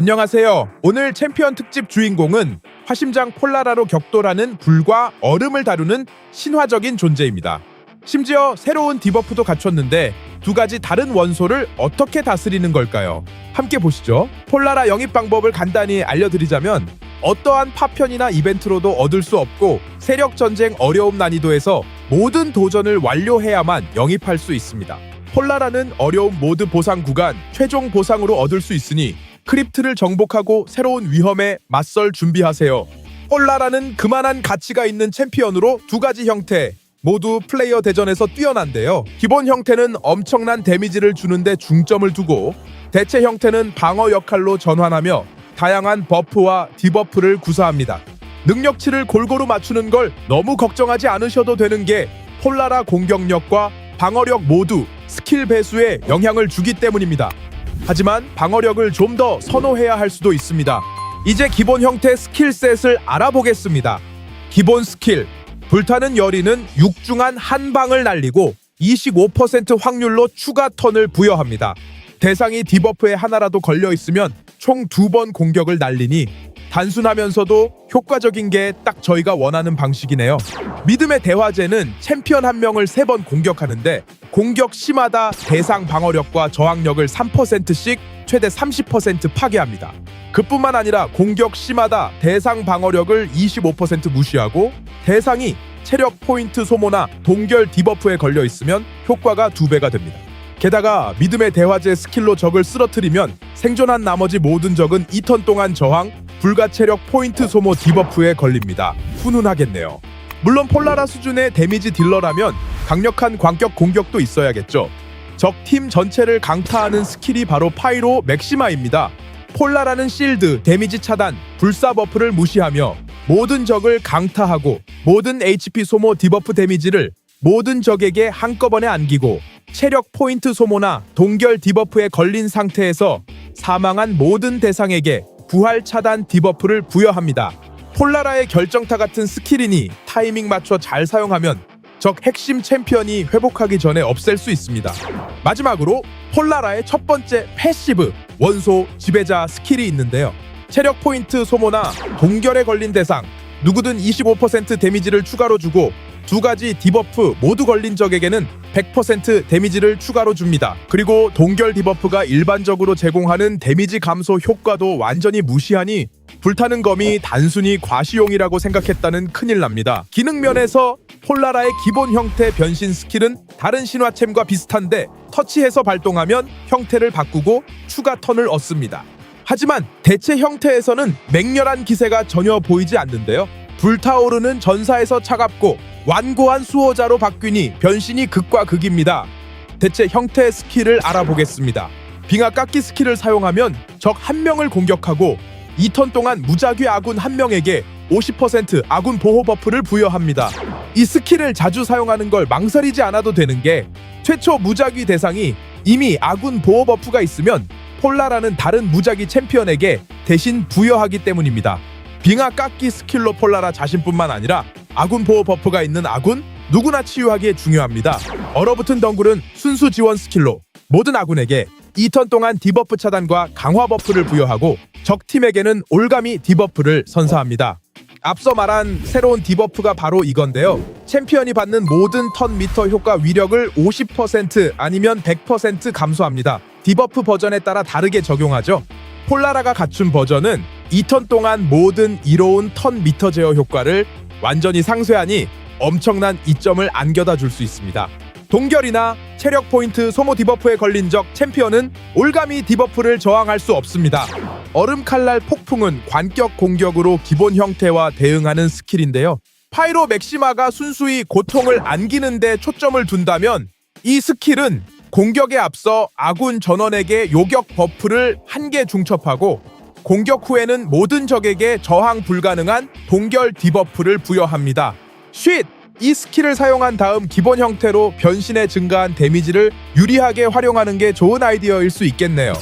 안녕하세요. 오늘 챔피언 특집 주인공은 화심장 폴라라로 격돌하는 불과 얼음을 다루는 신화적인 존재입니다. 심지어 새로운 디버프도 갖췄는데 두 가지 다른 원소를 어떻게 다스리는 걸까요? 함께 보시죠. 폴라라 영입 방법을 간단히 알려드리자면 어떠한 파편이나 이벤트로도 얻을 수 없고 세력 전쟁 어려움 난이도에서 모든 도전을 완료해야만 영입할 수 있습니다. 폴라라는 어려운 모드 보상 구간 최종 보상으로 얻을 수 있으니 크립트를 정복하고 새로운 위험에 맞설 준비하세요. 폴라라는 그만한 가치가 있는 챔피언으로 두 가지 형태 모두 플레이어 대전에서 뛰어난데요. 기본 형태는 엄청난 데미지를 주는데 중점을 두고 대체 형태는 방어 역할로 전환하며 다양한 버프와 디버프를 구사합니다. 능력치를 골고루 맞추는 걸 너무 걱정하지 않으셔도 되는 게 폴라라 공격력과 방어력 모두 스킬 배수에 영향을 주기 때문입니다. 하지만 방어력을 좀 더 선호해야 할 수도 있습니다. 이제 기본 형태 스킬셋을 알아보겠습니다. 기본 스킬 불타는 열이는 육중한 한 방을 날리고 25% 확률로 추가 턴을 부여합니다. 대상이 디버프에 하나라도 걸려 있으면 총 두 번 공격을 날리니 단순하면서도 효과적인 게 딱 저희가 원하는 방식이네요. 믿음의 대화제는 챔피언 한 명을 세 번 공격하는데 공격 시마다 대상 방어력과 저항력을 3%씩 최대 30% 파괴합니다. 그뿐만 아니라 공격 시마다 대상 방어력을 25% 무시하고 대상이 체력 포인트 소모나 동결 디버프에 걸려 있으면 효과가 두 배가 됩니다. 게다가 믿음의 대화제 스킬로 적을 쓰러뜨리면 생존한 나머지 모든 적은 2턴 동안 저항, 불가 체력 포인트 소모 디버프에 걸립니다. 훈훈하겠네요. 물론 폴라라 수준의 데미지 딜러라면 강력한 광격 공격도 있어야겠죠. 적 팀 전체를 강타하는 스킬이 바로 파이로 맥시마입니다. 폴라라는 실드, 데미지 차단, 불사 버프를 무시하며 모든 적을 강타하고 모든 HP 소모 디버프 데미지를 모든 적에게 한꺼번에 안기고 체력 포인트 소모나 동결 디버프에 걸린 상태에서 사망한 모든 대상에게 부활 차단 디버프를 부여합니다. 폴라라의 결정타 같은 스킬이니 타이밍 맞춰 잘 사용하면 적 핵심 챔피언이 회복하기 전에 없앨 수 있습니다. 마지막으로 폴라라의 첫 번째 패시브 원소 지배자 스킬이 있는데요. 체력 포인트 소모나 동결에 걸린 대상 누구든 25% 데미지를 추가로 주고 두 가지 디버프 모두 걸린 적에게는 100% 데미지를 추가로 줍니다. 그리고 동결 디버프가 일반적으로 제공하는 데미지 감소 효과도 완전히 무시하니 불타는 검이 단순히 과시용이라고 생각했다는 큰일 납니다. 기능 면에서 폴라라의 기본 형태 변신 스킬은 다른 신화챔과 비슷한데 터치해서 발동하면 형태를 바꾸고 추가 턴을 얻습니다. 하지만 대체 형태에서는 맹렬한 기세가 전혀 보이지 않는데요. 불타오르는 전사에서 차갑고 완고한 수호자로 바뀌니 변신이 극과 극입니다. 대체 형태 스킬을 알아보겠습니다. 빙하 깎기 스킬을 사용하면 적 한 명을 공격하고 2턴 동안 무작위 아군 한 명에게 50% 아군 보호 버프를 부여합니다. 이 스킬을 자주 사용하는 걸 망설이지 않아도 되는 게 최초 무작위 대상이 이미 아군 보호 버프가 있으면 폴라라는 다른 무작위 챔피언에게 대신 부여하기 때문입니다. 빙하 깎기 스킬로 폴라라 자신뿐만 아니라 아군 보호 버프가 있는 아군 누구나 치유하기에 중요합니다. 얼어붙은 덩굴은 순수 지원 스킬로 모든 아군에게 2턴 동안 디버프 차단과 강화 버프를 부여하고 적 팀에게는 올가미 디버프를 선사합니다. 앞서 말한 새로운 디버프가 바로 이건데요. 챔피언이 받는 모든 턴 미터 효과 위력을 50% 아니면 100% 감소합니다. 디버프 버전에 따라 다르게 적용하죠. 폴라라가 갖춘 버전은 2턴 동안 모든 이로운 턴 미터 제어 효과를 완전히 상쇄하니 엄청난 이점을 안겨다 줄 수 있습니다. 동결이나 체력 포인트 소모 디버프에 걸린 적 챔피언은 올가미 디버프를 저항할 수 없습니다. 얼음 칼날 폭풍은 관격 공격으로 기본 형태와 대응하는 스킬인데요. 파이로 맥시마가 순수히 고통을 안기는 데 초점을 둔다면 이 스킬은 공격에 앞서 아군 전원에게 요격 버프를 한 개 중첩하고 공격 후에는 모든 적에게 저항 불가능한 동결 디버프를 부여합니다. 쉿! 이 스킬을 사용한 다음 기본 형태로 변신에 증가한 데미지를 유리하게 활용하는 게 좋은 아이디어일 수 있겠네요.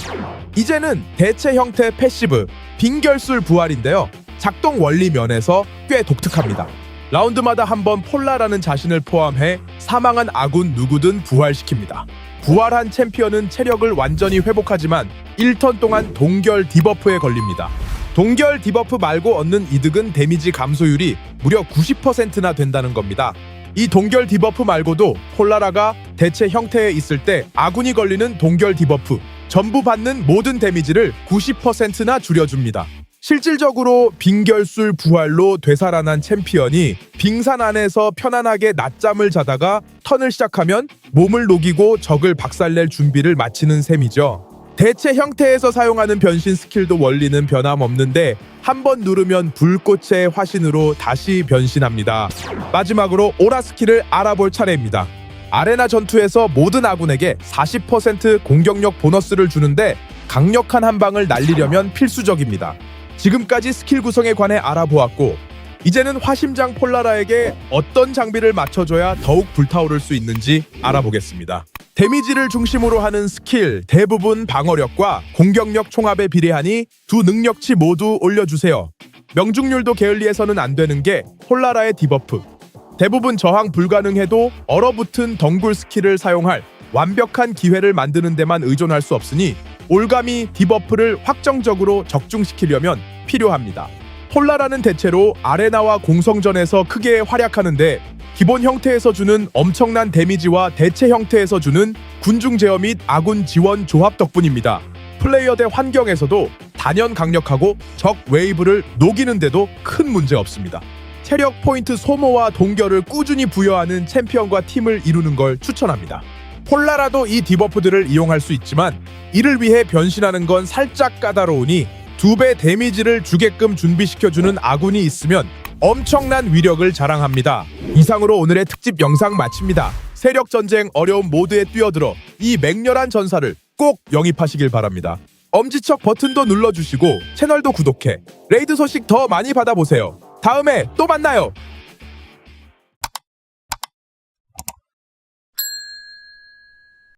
이제는 대체 형태 패시브 빙결술 부활인데요. 작동 원리 면에서 꽤 독특합니다. 라운드마다 한번 폴라라는 자신을 포함해 사망한 아군 누구든 부활시킵니다. 부활한 챔피언은 체력을 완전히 회복하지만 1턴 동안 동결 디버프에 걸립니다. 동결 디버프 말고 얻는 이득은 데미지 감소율이 무려 90%나 된다는 겁니다. 이 동결 디버프 말고도 폴라라가 대체 형태에 있을 때 아군이 걸리는 동결 디버프 전부 받는 모든 데미지를 90%나 줄여줍니다. 실질적으로 빙결술 부활로 되살아난 챔피언이 빙산 안에서 편안하게 낮잠을 자다가 턴을 시작하면 몸을 녹이고 적을 박살낼 준비를 마치는 셈이죠. 대체 형태에서 사용하는 변신 스킬도 원리는 변함없는데 한 번 누르면 불꽃의 화신으로 다시 변신합니다. 마지막으로 오라 스킬을 알아볼 차례입니다. 아레나 전투에서 모든 아군에게 40% 공격력 보너스를 주는데 강력한 한 방을 날리려면 필수적입니다. 지금까지 스킬 구성에 관해 알아보았고 이제는 화심장 폴라라에게 어떤 장비를 맞춰줘야 더욱 불타오를 수 있는지 알아보겠습니다. 데미지를 중심으로 하는 스킬 대부분 방어력과 공격력 총합에 비례하니 두 능력치 모두 올려주세요. 명중률도 게을리해서는 안 되는 게 폴라라의 디버프. 대부분 저항 불가능해도 얼어붙은 덩굴 스킬을 사용할 완벽한 기회를 만드는 데만 의존할 수 없으니 올가미 디버프를 확정적으로 적중시키려면 필요합니다. 폴라라는 대체로 아레나와 공성전에서 크게 활약하는데 기본 형태에서 주는 엄청난 데미지와 대체 형태에서 주는 군중 제어 및 아군 지원 조합 덕분입니다. 플레이어 대 환경에서도 단연 강력하고 적 웨이브를 녹이는데도 큰 문제 없습니다. 체력 포인트 소모와 동결을 꾸준히 부여하는 챔피언과 팀을 이루는 걸 추천합니다. 폴라라도 이 디버프들을 이용할 수 있지만 이를 위해 변신하는 건 살짝 까다로우니 두 배 데미지를 주게끔 준비시켜주는 아군이 있으면 엄청난 위력을 자랑합니다. 이상으로 오늘의 특집 영상 마칩니다. 세력 전쟁 어려운 모드에 뛰어들어 이 맹렬한 전사를 꼭 영입하시길 바랍니다. 엄지척 버튼도 눌러주시고 채널도 구독해 레이드 소식 더 많이 받아보세요. 다음에 또 만나요.